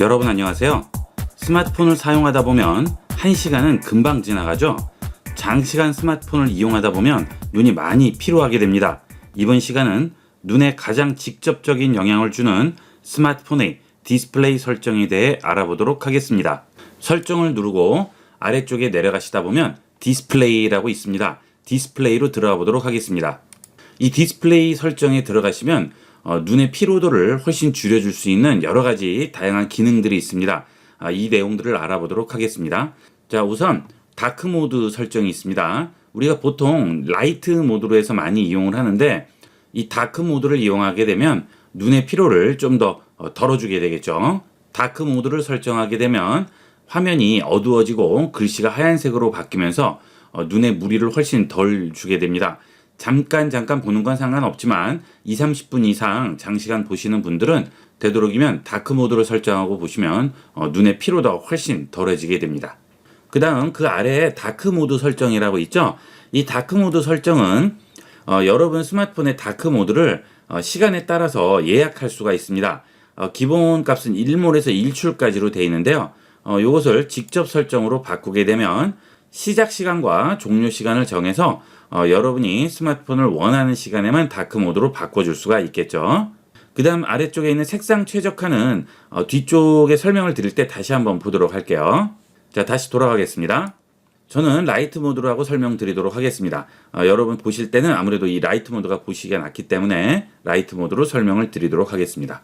여러분 안녕하세요. 스마트폰을 사용하다 보면 한 시간은 금방 지나가죠. 장시간 스마트폰을 이용하다 보면 눈이 많이 피로하게 됩니다. 이번 시간은 눈에 가장 직접적인 영향을 주는 스마트폰의 디스플레이 설정에 대해 알아보도록 하겠습니다. 설정을 누르고 아래쪽에 내려가시다 보면 디스플레이라고 있습니다. 디스플레이로 들어가 보도록 하겠습니다. 이 디스플레이 설정에 들어가시면 어, 눈의 피로도를 훨씬 줄여줄 수 있는 여러 가지 다양한 기능들이 있습니다. 아, 이 내용들을 알아보도록 하겠습니다. 자, 우선 다크 모드 설정이 있습니다. 우리가 보통 라이트 모드로 해서 많이 이용을 하는데 이 다크 모드를 이용하게 되면 눈의 피로를 좀 더 덜어주게 되겠죠. 다크 모드를 설정하게 되면 화면이 어두워지고 글씨가 하얀색으로 바뀌면서 어, 눈에 무리를 훨씬 덜 주게 됩니다. 잠깐 잠깐 보는 건 상관없지만 2, 30분 이상 장시간 보시는 분들은 되도록이면 다크 모드로 설정하고 보시면 어, 눈의 피로도가 훨씬 덜해지게 됩니다. 그 다음 그 아래에 다크 모드 설정이라고 있죠. 이 다크 모드 설정은 어, 여러분 스마트폰의 다크 모드를 어, 시간에 따라서 예약할 수가 있습니다. 어, 기본 값은 1몰에서 1출까지로 되어 있는데요. 어, 이것을 직접 설정으로 바꾸게 되면 시작 시간과 종료 시간을 정해서 어, 여러분이 스마트폰을 원하는 시간에만 다크 모드로 바꿔줄 수가 있겠죠. 그 다음 아래쪽에 있는 색상 최적화는 어, 뒤쪽에 설명을 드릴 때 다시 한번 보도록 할게요. 자, 다시 돌아가겠습니다. 저는 라이트 모드로 하고 설명드리도록 하겠습니다. 어, 여러분 보실 때는 아무래도 이 라이트 모드가 보시기가 낫기 때문에 라이트 모드로 설명을 드리도록 하겠습니다.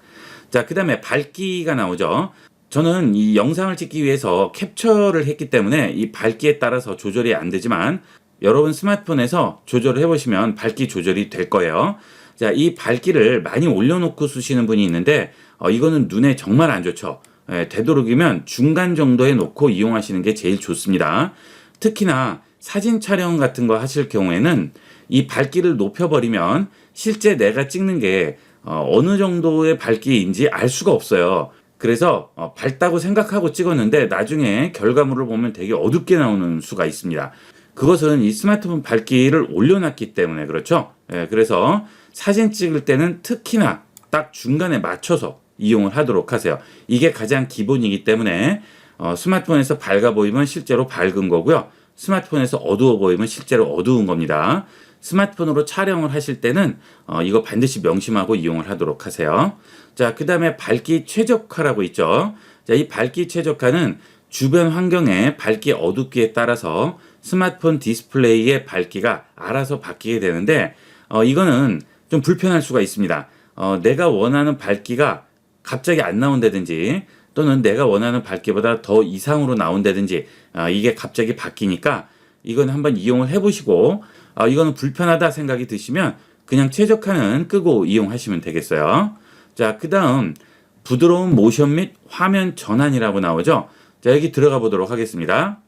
자, 그 다음에 밝기가 나오죠. 저는 이 영상을 찍기 위해서 캡처를 했기 때문에 이 밝기에 따라서 조절이 안 되지만 여러분 스마트폰에서 조절을 해보시면 밝기 조절이 될 거예요. 자, 이 밝기를 많이 올려놓고 쓰시는 분이 있는데 어, 이거는 눈에 정말 안 좋죠. 예, 되도록이면 중간 정도에 놓고 이용하시는 게 제일 좋습니다. 특히나 사진 촬영 같은 거 하실 경우에는 이 밝기를 높여버리면 실제 내가 찍는 게 어, 어느 정도의 밝기인지 알 수가 없어요. 그래서 어, 밝다고 생각하고 찍었는데 나중에 결과물을 보면 되게 어둡게 나오는 수가 있습니다. 그것은 이 스마트폰 밝기를 올려놨기 때문에 그렇죠. 예, 그래서 사진 찍을 때는 특히나 딱 중간에 맞춰서 이용을 하도록 하세요. 이게 가장 기본이기 때문에 어, 스마트폰에서 밝아 보이면 실제로 밝은 거고요. 스마트폰에서 어두워 보이면 실제로 어두운 겁니다. 스마트폰으로 촬영을 하실 때는 어, 이거 반드시 명심하고 이용을 하도록 하세요. 자, 그 다음에 밝기 최적화라고 있죠. 자, 이 밝기 최적화는 주변 환경의 밝기 어둡기에 따라서 스마트폰 디스플레이의 밝기가 알아서 바뀌게 되는데 어, 이거는 좀 불편할 수가 있습니다. 어, 내가 원하는 밝기가 갑자기 안 나온다든지 또는 내가 원하는 밝기보다 더 이상으로 나온다든지 아, 이게 갑자기 바뀌니까 이건 한번 이용을 해보시고 아, 이거는 불편하다 생각이 드시면 그냥 최적화는 끄고 이용하시면 되겠어요. 자, 그 다음 부드러운 모션 및 화면 전환이라고 나오죠. 자, 여기 들어가 보도록 하겠습니다.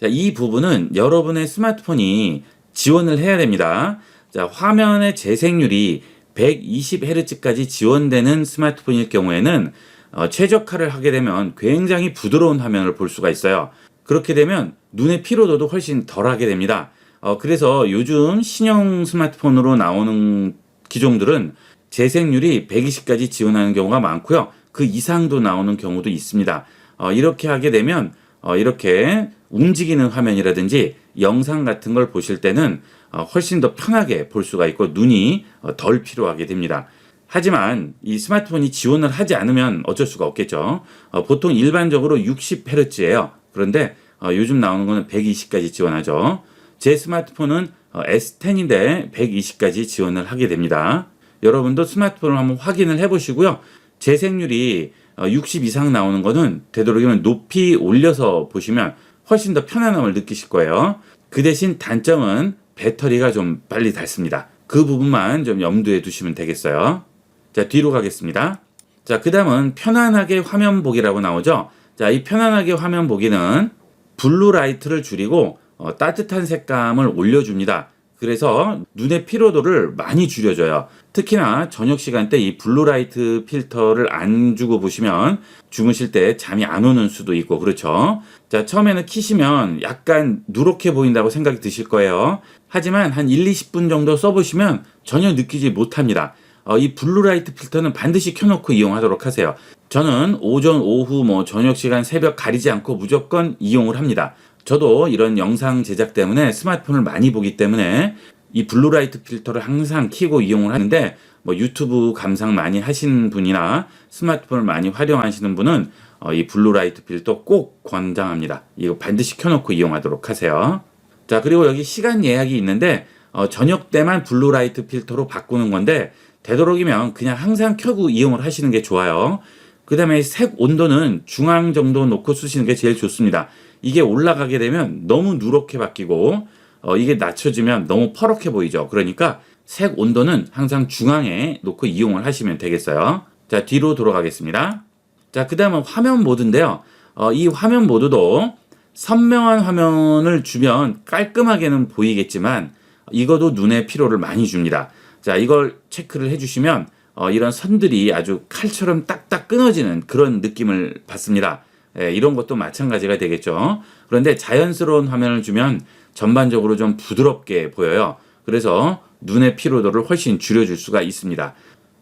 자, 이 부분은 여러분의 스마트폰이 지원을 해야 됩니다. 자, 화면의 재생률이 120Hz까지 지원되는 스마트폰일 경우에는 어, 최적화를 하게 되면 굉장히 부드러운 화면을 볼 수가 있어요. 그렇게 되면 눈의 피로도도 훨씬 덜하게 됩니다. 어, 그래서 요즘 신형 스마트폰으로 나오는 기종들은 재생률이 120까지 지원하는 경우가 많고요. 그 이상도 나오는 경우도 있습니다. 어, 이렇게 하게 되면 어, 이렇게 움직이는 화면이라든지 영상 같은 걸 보실 때는 어, 훨씬 더 편하게 볼 수가 있고 눈이 어, 덜 피로하게 됩니다. 하지만 이 스마트폰이 지원을 하지 않으면 어쩔 수가 없겠죠. 어, 보통 일반적으로 60Hz예요. 그런데 어, 요즘 나오는 거는 120까지 지원하죠. 제 스마트폰은 어, S10인데 120까지 지원을 하게 됩니다. 여러분도 스마트폰을 한번 확인을 해보시고요. 재생률이 어, 60 이상 나오는 거는 되도록이면 높이 올려서 보시면 훨씬 더 편안함을 느끼실 거예요. 그 대신 단점은 배터리가 좀 빨리 닳습니다. 그 부분만 좀 염두에 두시면 되겠어요. 자, 뒤로 가겠습니다. 자, 그 다음은 편안하게 화면 보기라고 나오죠. 자, 이 편안하게 화면 보기는 블루 라이트를 줄이고 어, 따뜻한 색감을 올려줍니다. 그래서 눈의 피로도를 많이 줄여줘요. 특히나 저녁 시간대 이 블루라이트 필터를 안 주고 보시면 주무실 때 잠이 안 오는 수도 있고 그렇죠. 자, 처음에는 키시면 약간 누렇게 보인다고 생각이 드실 거예요. 하지만 한 1, 20분 정도 써보시면 전혀 느끼지 못합니다. 어, 이 블루라이트 필터는 반드시 켜놓고 이용하도록 하세요. 저는 오전, 오후, 뭐 저녁 시간, 새벽 가리지 않고 무조건 이용을 합니다. 저도 이런 영상 제작 때문에 스마트폰을 많이 보기 때문에 이 블루라이트 필터를 항상 켜고 이용을 하는데 뭐 유튜브 감상 많이 하시는 분이나 스마트폰을 많이 활용하시는 분은 어, 이 블루라이트 필터 꼭 권장합니다. 이거 반드시 켜놓고 이용하도록 하세요. 자 그리고 여기 시간 예약이 있는데 어, 저녁 때만 블루라이트 필터로 바꾸는 건데 되도록이면 그냥 항상 켜고 이용을 하시는 게 좋아요. 그 다음에 색 온도는 중앙 정도 놓고 쓰시는 게 제일 좋습니다. 이게 올라가게 되면 너무 누렇게 바뀌고 어, 이게 낮춰지면 너무 퍼렇게 보이죠. 그러니까 색 온도는 항상 중앙에 놓고 이용을 하시면 되겠어요. 자 뒤로 돌아가겠습니다. 자 그 다음은 화면 모드인데요. 어, 이 화면 모드도 선명한 화면을 주면 깔끔하게는 보이겠지만 이것도 눈의 피로를 많이 줍니다. 자 이걸 체크를 해주시면 어, 이런 선들이 아주 칼처럼 딱딱 끊어지는 그런 느낌을 받습니다. 예, 이런 것도 마찬가지가 되겠죠. 그런데 자연스러운 화면을 주면 전반적으로 좀 부드럽게 보여요. 그래서 눈의 피로도를 훨씬 줄여줄 수가 있습니다.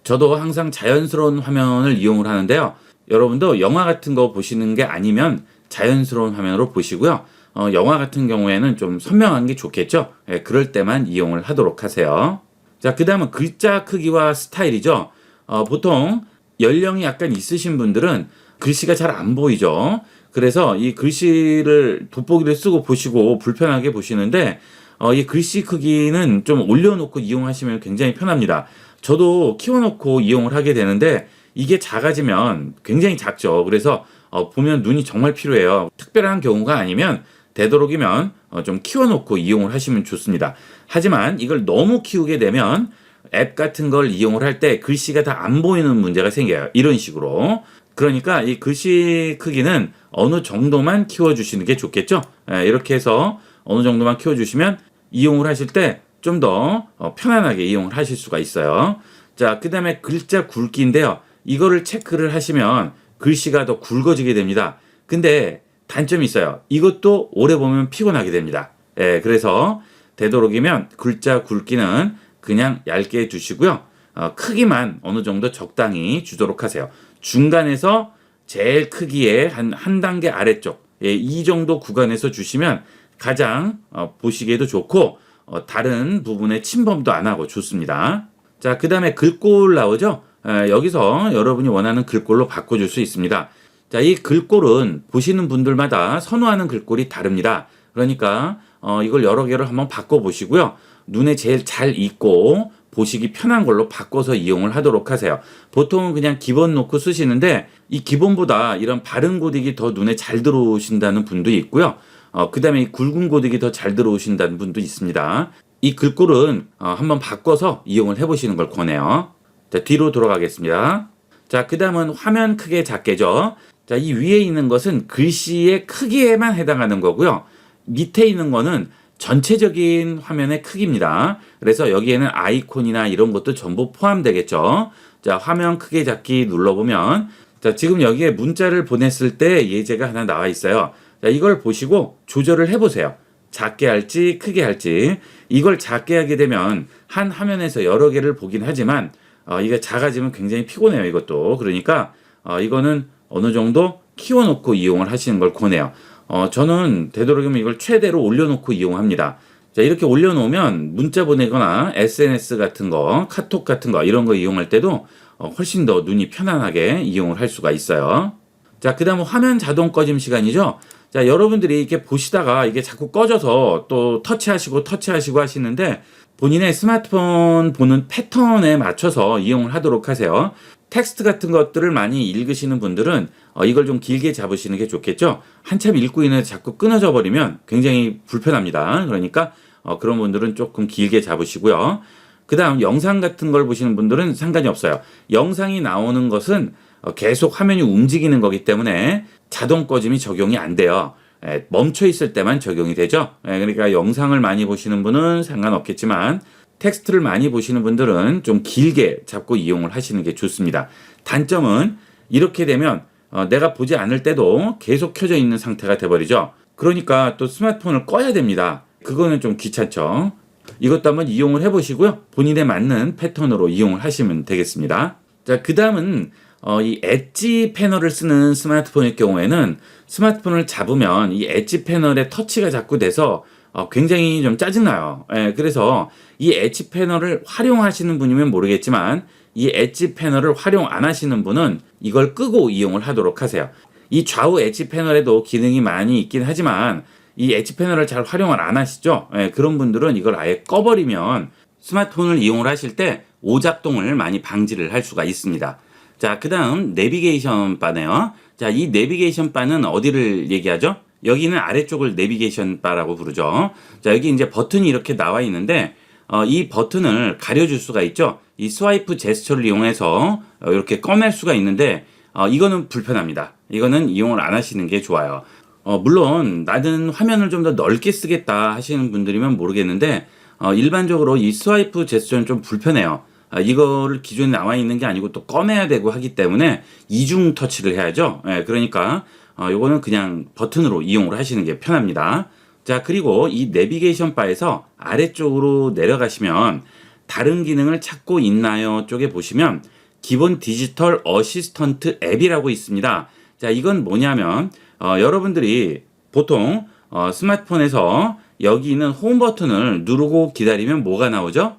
저도 항상 자연스러운 화면을 이용을 하는데요. 여러분도 영화 같은 거 보시는 게 아니면 자연스러운 화면으로 보시고요. 어, 영화 같은 경우에는 좀 선명한 게 좋겠죠. 예, 그럴 때만 이용을 하도록 하세요. 자, 그 다음은 글자 크기와 스타일이죠. 어, 보통 연령이 약간 있으신 분들은 글씨가 잘 안 보이죠. 그래서 이 글씨를 돋보기를 쓰고 보시고 불편하게 보시는데 어, 이 글씨 크기는 좀 올려놓고 이용하시면 굉장히 편합니다. 저도 키워놓고 이용을 하게 되는데 이게 작아지면 굉장히 작죠. 그래서 어, 보면 눈이 정말 필요해요. 특별한 경우가 아니면 되도록이면 어, 좀 키워놓고 이용을 하시면 좋습니다. 하지만 이걸 너무 키우게 되면 앱 같은 걸 이용을 할 때 글씨가 다 안 보이는 문제가 생겨요. 이런 식으로. 그러니까 이 글씨 크기는 어느 정도만 키워주시는 게 좋겠죠. 예, 이렇게 해서 어느 정도만 키워주시면 이용을 하실 때 좀 더 편안하게 이용을 하실 수가 있어요. 자, 그 다음에 글자 굵기인데요. 이거를 체크를 하시면 글씨가 더 굵어지게 됩니다. 근데 단점이 있어요. 이것도 오래 보면 피곤하게 됩니다. 예, 그래서 되도록이면 글자 굵기는 그냥 얇게 주시고요. 어, 크기만 어느 정도 적당히 주도록 하세요. 중간에서 제일 크기의 한, 한 단계 아래쪽, 예, 이 정도 구간에서 주시면 가장 어, 보시기에도 좋고, 어, 다른 부분에 침범도 안 하고 좋습니다. 자, 그 다음에 글꼴 나오죠? 에, 여기서 여러분이 원하는 글꼴로 바꿔줄 수 있습니다. 자, 이 글꼴은 보시는 분들마다 선호하는 글꼴이 다릅니다. 그러니까 어, 이걸 여러 개로 한번 바꿔보시고요. 눈에 제일 잘 익고 보시기 편한 걸로 바꿔서 이용을 하도록 하세요. 보통은 그냥 기본 놓고 쓰시는데 이 기본보다 이런 바른 고딕이 더 눈에 잘 들어오신다는 분도 있고요. 어, 그 다음에 굵은 고딕이 더 잘 들어오신다는 분도 있습니다. 이 글꼴은 어, 한번 바꿔서 이용을 해보시는 걸 권해요. 자, 뒤로 돌아가겠습니다. 자, 그 다음은 화면 크게 작게죠. 자, 이 위에 있는 것은 글씨의 크기에만 해당하는 거고요. 밑에 있는 거는 전체적인 화면의 크기입니다. 그래서 여기에는 아이콘이나 이런 것도 전부 포함되겠죠. 자, 화면 크게 작기 눌러보면, 자, 지금 여기에 문자를 보냈을 때 예제가 하나 나와 있어요. 자, 이걸 보시고 조절을 해보세요. 작게 할지 크게 할지. 이걸 작게 하게 되면 한 화면에서 여러 개를 보긴 하지만, 어, 이게 작아지면 굉장히 피곤해요, 이것도. 그러니까, 어, 이거는 어느 정도 키워놓고 이용을 하시는 걸 권해요. 어, 저는 되도록이면 이걸 최대로 올려놓고 이용합니다. 자, 이렇게 올려놓으면 문자 보내거나 SNS 같은 거, 카톡 같은 거, 이런 거 이용할 때도 어, 훨씬 더 눈이 편안하게 이용을 할 수가 있어요. 자, 그 다음 화면 자동 꺼짐 시간이죠. 자, 여러분들이 이렇게 보시다가 이게 자꾸 꺼져서 또 터치하시고 터치하시고 하시는데 본인의 스마트폰 보는 패턴에 맞춰서 이용을 하도록 하세요. 텍스트 같은 것들을 많이 읽으시는 분들은 어, 이걸 좀 길게 잡으시는 게 좋겠죠. 한참 읽고 있는데 자꾸 끊어져 버리면 굉장히 불편합니다. 그러니까 어, 그런 분들은 조금 길게 잡으시고요. 그 다음 영상 같은 걸 보시는 분들은 상관이 없어요. 영상이 나오는 것은 어, 계속 화면이 움직이는 거기 때문에 자동 꺼짐이 적용이 안 돼요. 예, 멈춰 있을 때만 적용이 되죠. 예, 그러니까 영상을 많이 보시는 분은 상관없겠지만 텍스트를 많이 보시는 분들은 좀 길게 잡고 이용을 하시는 게 좋습니다. 단점은 이렇게 되면 어, 내가 보지 않을 때도 계속 켜져 있는 상태가 돼버리죠. 그러니까 또 스마트폰을 꺼야 됩니다. 그거는 좀 귀찮죠. 이것도 한번 이용을 해보시고요. 본인에 맞는 패턴으로 이용을 하시면 되겠습니다. 자, 그 다음은 어, 이 엣지 패널을 쓰는 스마트폰일 경우에는 스마트폰을 잡으면 이 엣지 패널에 터치가 자꾸 돼서 어, 굉장히 좀 짜증나요. 예, 그래서 이 엣지 패널을 활용하시는 분이면 모르겠지만 이 엣지 패널을 활용 안 하시는 분은 이걸 끄고 이용을 하도록 하세요. 이 좌우 엣지 패널에도 기능이 많이 있긴 하지만 이 엣지 패널을 잘 활용을 안 하시죠? 예, 그런 분들은 이걸 아예 꺼버리면 스마트폰을 이용을 하실 때 오작동을 많이 방지를 할 수가 있습니다. 자, 그 다음 내비게이션 바네요. 자, 이 내비게이션 바는 어디를 얘기하죠? 여기는 아래쪽을 내비게이션 바라고 부르죠. 자, 여기 이제 버튼이 이렇게 나와 있는데, 어, 이 버튼을 가려줄 수가 있죠. 이 스와이프 제스처를 이용해서 어, 이렇게 꺼낼 수가 있는데, 어, 이거는 불편합니다. 이거는 이용을 안 하시는 게 좋아요. 어, 물론 나는 화면을 좀 더 넓게 쓰겠다 하시는 분들이면 모르겠는데, 어, 일반적으로 이 스와이프 제스처는 좀 불편해요. 아, 이거를 기존에 나와 있는 게 아니고 또 꺼내야 되고 하기 때문에 이중 터치를 해야죠. 예, 그러니까 어, 요거는 그냥 버튼으로 이용을 하시는 게 편합니다. 자, 그리고 이 내비게이션 바에서 아래쪽으로 내려가시면 다른 기능을 찾고 있나요? 쪽에 보시면 기본 디지털 어시스턴트 앱이라고 있습니다. 자, 이건 뭐냐면 어, 여러분들이 보통 어, 스마트폰에서 여기 있는 홈 버튼을 누르고 기다리면 뭐가 나오죠?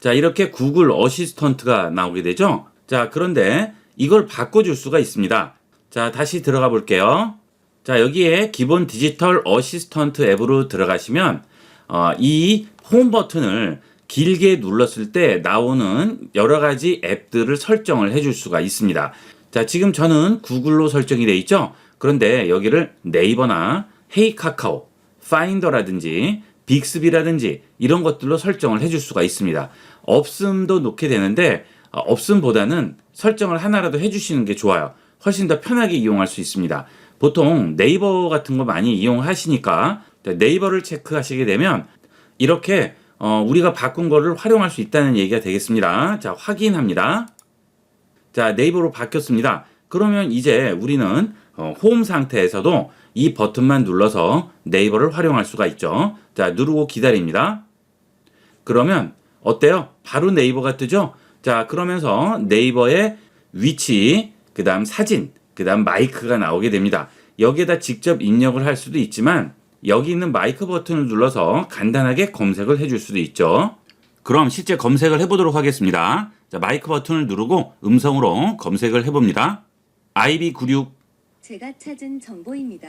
자, 이렇게 구글 어시스턴트가 나오게 되죠? 자, 그런데 이걸 바꿔줄 수가 있습니다. 자, 다시 들어가 볼게요. 자, 여기에 기본 디지털 어시스턴트 앱으로 들어가시면, 어, 이 홈 버튼을 길게 눌렀을 때 나오는 여러 가지 앱들을 설정을 해줄 수가 있습니다. 자, 지금 저는 구글로 설정이 돼 있죠? 그런데 여기를 네이버나 헤이 카카오, 파인더라든지 빅스비라든지 이런 것들로 설정을 해줄 수가 있습니다. 없음도 놓게 되는데 어, 없음보다는 설정을 하나라도 해주시는 게 좋아요. 훨씬 더 편하게 이용할 수 있습니다. 보통 네이버 같은 거 많이 이용하시니까 네이버를 체크하시게 되면 이렇게 어, 우리가 바꾼 거를 활용할 수 있다는 얘기가 되겠습니다. 자, 확인합니다. 자, 네이버로 바뀌었습니다. 그러면 이제 우리는 어, 홈 상태에서도 이 버튼만 눌러서 네이버를 활용할 수가 있죠. 자, 누르고 기다립니다. 그러면 어때요? 바로 네이버가 뜨죠? 자, 그러면서 네이버의 위치, 그 다음 사진, 그 다음 마이크가 나오게 됩니다. 여기에다 직접 입력을 할 수도 있지만 여기 있는 마이크 버튼을 눌러서 간단하게 검색을 해줄 수도 있죠. 그럼 실제 검색을 해보도록 하겠습니다. 자, 마이크 버튼을 누르고 음성으로 검색을 해봅니다. IB96 제가 찾은 정보입니다.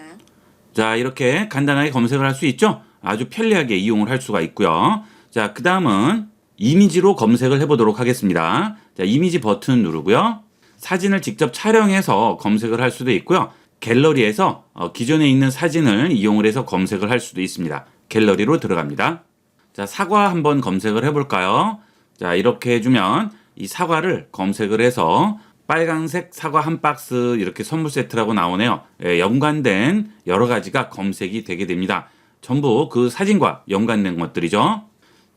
자, 이렇게 간단하게 검색을 할 수 있죠? 아주 편리하게 이용을 할 수가 있고요. 자, 그 다음은 이미지로 검색을 해보도록 하겠습니다. 자, 이미지 버튼 누르고요. 사진을 직접 촬영해서 검색을 할 수도 있고요. 갤러리에서 어, 기존에 있는 사진을 이용을 해서 검색을 할 수도 있습니다. 갤러리로 들어갑니다. 자, 사과 한번 검색을 해볼까요? 자, 이렇게 해주면 이 사과를 검색을 해서 빨강색 사과 한 박스 이렇게 선물 세트라고 나오네요. 예, 연관된 여러 가지가 검색이 되게 됩니다. 전부 그 사진과 연관된 것들이죠.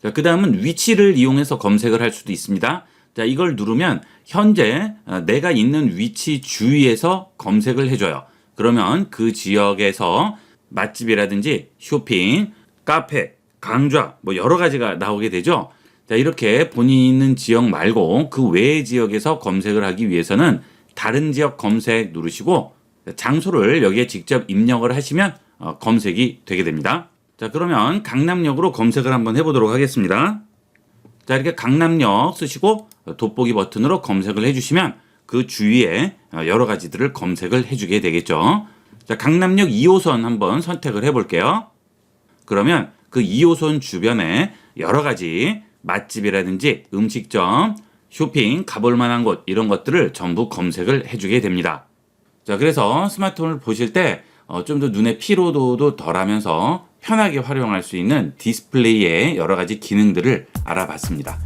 자, 그 다음은 위치를 이용해서 검색을 할 수도 있습니다. 자, 이걸 누르면 현재 어, 내가 있는 위치 주위에서 검색을 해줘요. 그러면 그 지역에서 맛집이라든지 쇼핑, 카페, 강좌 뭐 여러 가지가 나오게 되죠. 자, 이렇게 본인이 있는 지역 말고 그 외의 지역에서 검색을 하기 위해서는 다른 지역 검색 누르시고 장소를 여기에 직접 입력을 하시면 어, 검색이 되게 됩니다. 자, 그러면 강남역으로 검색을 한번 해보도록 하겠습니다. 자, 이렇게 강남역 쓰시고 돋보기 버튼으로 검색을 해주시면 그 주위에 어, 여러 가지들을 검색을 해주게 되겠죠. 자, 강남역 2호선 한번 선택을 해볼게요. 그러면 그 2호선 주변에 여러 가지 맛집이라든지 음식점, 쇼핑, 가볼 만한 곳 이런 것들을 전부 검색을 해주게 됩니다. 자, 그래서 스마트폰을 보실 때 어, 좀더 눈의 피로도도 덜하면서 편하게 활용할 수 있는 디스플레이의 여러 가지 기능들을 알아봤습니다.